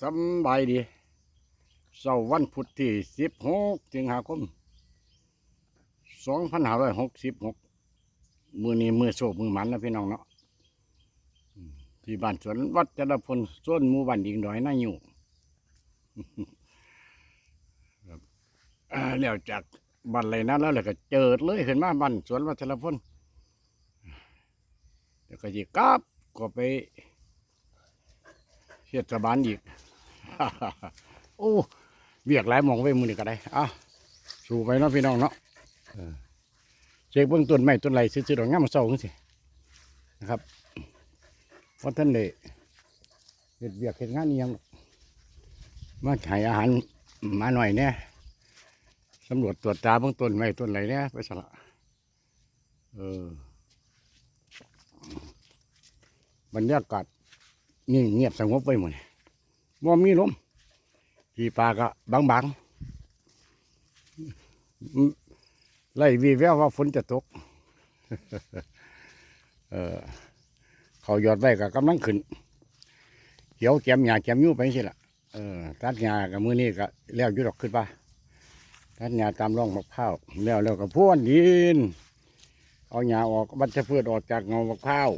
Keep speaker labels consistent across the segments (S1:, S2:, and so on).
S1: สำบายดีเสาร์วันพุธที่สิบหกสิงหาคมสองพันห้าร้อยหกสิบหกมือนี้มือโศกมือหมันนะพี่น้องเนาะที่บ้านสวนวัดจรพลส่วนมู่บ้านดิงดอยน่าอยู่ครับอ่าแล้วจากบ้านไรนั้นแล้วเลยก็เจิดเลยขึ้นมาบ้านสวนวัดจรพลแล้วก็จีกับก็ไป เฮ็ดสบานอีก โอ้เวียกหลายหมองไว้มือนี่ก็ได้อะสู่ไปเนาะพี่น้องเนาะเออเช็คเบื้องต้นไม้ต้นไรซื้อๆดอกงามมาเศร้าจังสินะครับว่าท่านเลยเฮ็ดเวียกเฮ็ดงานอิหยังมาให้อาหารหมาหน่อยเนี่ยสำรวจตรวจตาเบื้องต้นไม้ต้นไรเนี่ยไปสละเออบรรยากาศ นี่เงียบสงบไปหมดว่ามีลมที่ปลาก็บางบางๆไล่วีแววว่าฝนจะตก เออเขายอดไว้ก็กำลังขึ้นเขียวแกมหยาแกมยู่ไปสิละเออตัดหยากับมือนี่ก็แล้วยุดอกขึ้นป่ะตัดหยาตามร่องมะพร้าวแล้วแล้วก็พ่วนดิน เอาหยาออกบัญชพืชออกจากเงามะพร้าว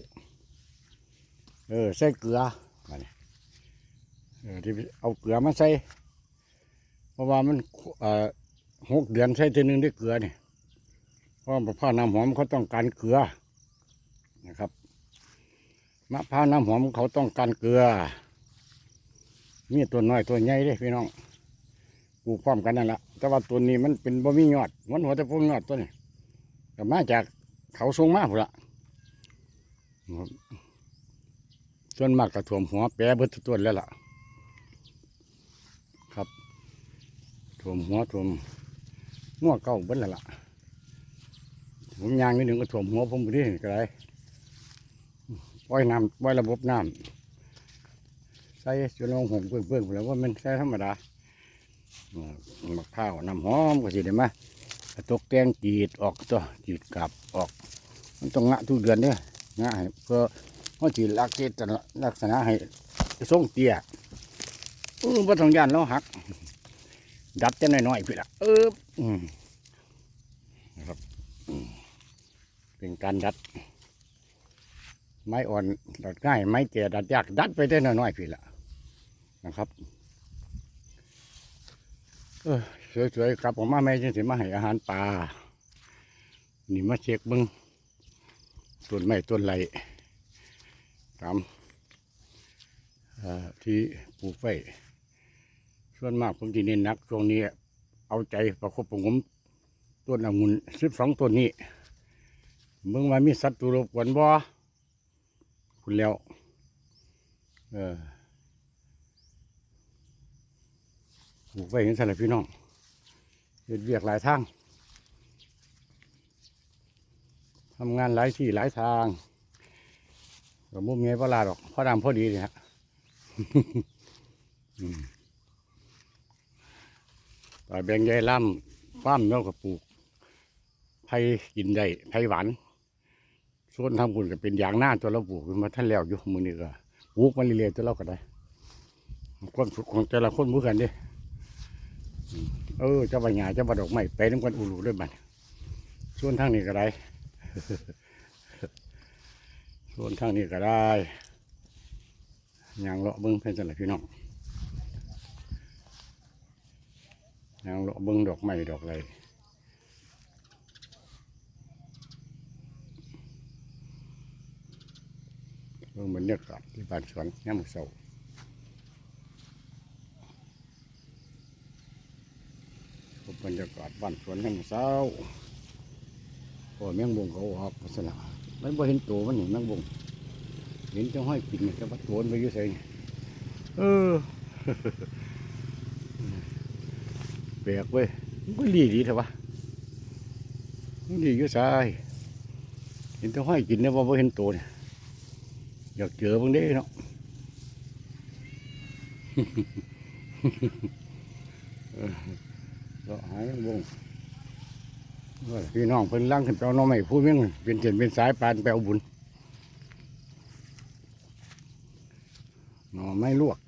S1: เออใส่เกลือมาเนี่ยเออที่เอาเกลือมาใส่เพราะว่ามันเอ่อหกเดือนใส่ทีนึงได้เกลือเนี่ยเพราะมะพร้าวน้ำหอมเขาต้องการเกลือนะครับมะพร้าวน้ำหอมเขาต้องการเกลือ มีตัวน้อยตัวใหญ่เด้พี่น้องปลูกพร้อมกันนั่นแหละแต่ว่าตัวนี้มันเป็นบ่มียอดมันหัวแต่พวกยอดตัวนี้ก็มาจากเขาทรงมาพุ่นละ ส่วนมากกระถ่วมหัวแปรเบิดทุกต้นแล้วล่ะ ครับถ่วมหัวถ่วมงัวเก่าเบิดแล้วล่ะผมยางนิดหนึ่งก็ถ่วมหัวผมไปดิก็ได้ปล่อยน้ำปล่อยระบบน้ำใส่จนลงหงเปื้อนๆแล้วว่ามันใส่ธรรมดามะพร้าวน้ำหอมก็สิได้ไหมาตกแต่งจีดออกตัวจีดกลับออก มันต้องงะทุกเดือนเนี่ยงะเพื่อ เขาจีลักษณะลักษณะให้ทรงเตี้ยเออบ่ต้องยานเราหัก ดัดจะน้อยๆพี่ละเอออืมนะครับเป็นการดัด ไม้อ่อนดัดง่ายไม้แก่ดัดยากดัดไปได้น้อยๆพี่ละนะครับ เออสวยๆครับผมมาแม่จังสิมาให้อาหารปลานี่มาเช็คบิ้งต้นไม้ต้นไหล ตามที่ปลูกไว้ส่วนมากผมที่เน้นนักช่วงนี้ เอาใจประคบประงมต้นองุ่นสิบสองต้นนี้เมื่อว่ามีสัตว์ตัวรบกวนบ่คุณแล้ว เออปลูกไว้เห็นสั่นแหละพี่น้องเฮ็ดเวียกหลายทางทำงานหลายที่หลายทาง ก็มุมเมียปลาดอกพ่อดำพอดีเลยฮะปลาแบงใหญ่ล่ำฟ้ามเนาะกับปลูกไผ่กินได้ไผ่หวานส่วนทำบุญก็เป็นอย่างหน้าตัวเราปลูกมาท่านแล้วอยู่มือนี้ก็ปลูกมาเรื่อยๆตัวเราก็ได้ความสุขของแต่ละคนเหมือนกันดิเออเจ้าใบหญ้าเจ้าใบดอกไม้ไปน้ำกันอุลุด้วยบัดส่วนทางนี้ก็ได้ ส่วนทางนี้ก็ได้ยางเลาะเบิ้งเพื่อนจังเลยพี่น้องยางเลาะเบิ้งดอกไม้ดอกอะไรเบิ้งบรรยากาศที่บ้านสวนย่ามอเสาพบบรรยากาศบ้านสวนย่ามอเสาโอ้ยแมงบุงเขาออกลักษณะ มันบ่เห็นตัวมันเห็นแมงบงเห็นจะห้อยกินเนี่ยแต่ว่าตัวมันไปอยู่ไสนี่เออแปลกเว้ยมันก็ดีดีเถอะวะมันดีอยู่ไสเห็นจะห้อยกินเนี่ยว่าบ่เห็นตัวเนี่ยอยากเจอบางเด้เนาะเออเราหาแมงบงเอ้ย พี่น้องเป็นล่างขึ้นเปลาน้องใหม่ผู้เมี่งเป็นเถียนเป็นสายปานแปลบุญน่อไม่ลวก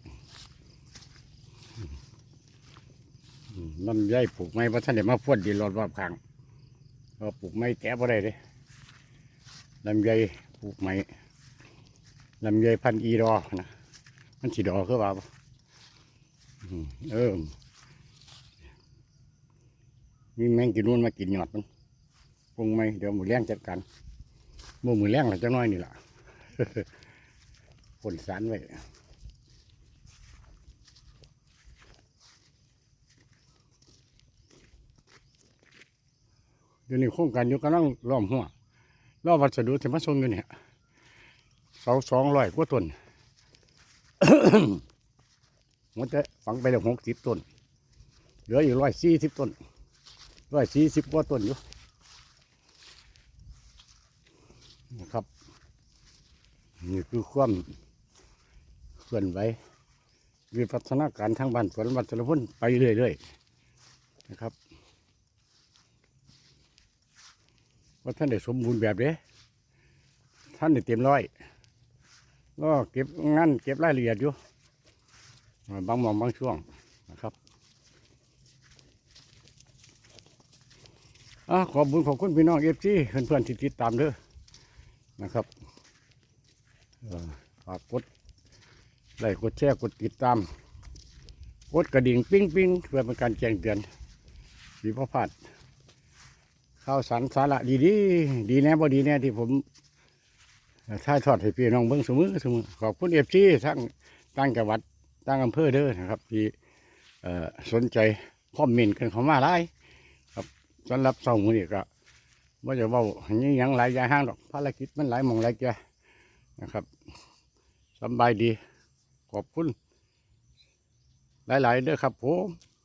S1: ลำใยปลูกไม้พระท่านเดี๋ยวมาพวดดีรอดรอบขังก็ปลูกไม้แก้บ่ได้เลยลำใยปลูกไม้ลำใยพันอีรอนะมันสีดอกคือว่าเออ มีแมงกินนู่นมากินหยอดมันปรุงไหมเดี๋ยวหมูเลี้ยงจัดการหมูหมูเลี้ยงหลังจะน้อยนี่แหละผลสารไว้เดี๋ยวนี้โครงการอยู่กำลังล้อมหัวล้อวัสดุที่มาส่งอยู่เนี่ยเสาสองร้อยกว่าต้นมันจะฝังไปแล้วหกสิบต้น เหลืออยู่ร้อยสี่สิบต้น ร้อยสี่สิบกว่าต้นอยู่นะครับ นี่คือความเคลื่อนไหววิวัฒนาการทางบ้านสวนวัชรพลไปเรื่อยๆนะครับว่าท่านได้สมบูรณ์แบบเด้ท่านได้เต็มร้อยก็เก็บงานเก็บรายละเอียดอยู่บางมองบางช่วงนะครับ อะขอบคุญขอบคุณพี่น้องเอฟซีเพื่อนๆที่ติดตามเด้อนะครับฝากกดไลค์กดแชร์กดติดตาม กดกระดิ่งปิ้งปิ้งเพื่อเป็นการแจ้งเตือนสีพระพลาดข้าวสารสาระดีดีดีแน่บ่ดีแน่ที่ผมถ่ายทอดให้พี่น้องเบิ่งเสมอเสมอขอบคุณเอฟซีทั้งตั้งจังหวัดตั้งอำเภอเด้อนะครับที่สนใจคอมเมนต์กันเข้ามาหลายครับ สำหรับสองมือนี่ก็ว่าจะว่าอย่างยังหลายอย่างห้างดอกภารกิจมันหลายมองหลายแกนะครับสบายดี ขอบคุณ หลายๆเด้อครับผม